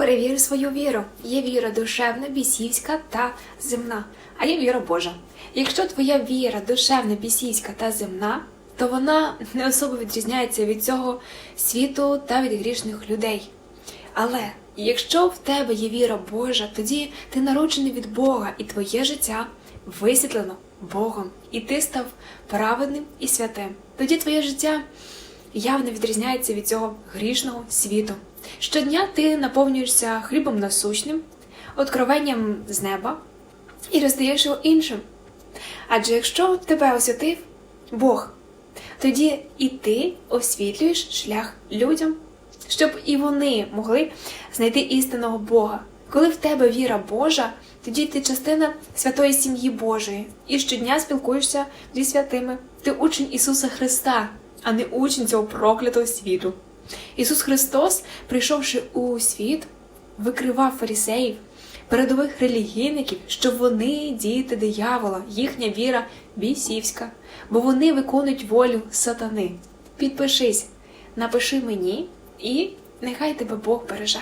Перевір свою віру. Є віра душевна, бісівська та земна, а є віра Божа. Якщо твоя віра душевна, бісівська та земна, то вона не особо відрізняється від цього світу та від грішних людей. Але якщо в тебе є віра Божа, тоді ти народжений від Бога, і твоє життя висвітлено Богом, і ти став праведним і святим. Тоді твоє життя явно відрізняється від цього грішного світу. Щодня ти наповнюєшся хлібом насущним, откровенням з неба і роздаєш його іншим. Адже якщо тебе освятив Бог, тоді і ти освітлюєш шлях людям, щоб і вони могли знайти істинного Бога. Коли в тебе віра Божа, тоді ти частина святої сім'ї Божої і щодня спілкуєшся зі святими. Ти учень Ісуса Христа, а не учень цього проклятого світу. Ісус Христос, прийшовши у світ, викривав фарисеїв, передових релігійників, що вони діти диявола, їхня віра бісівська, бо вони виконують волю сатани. Підпишись, напиши мені, і нехай тебе Бог береже.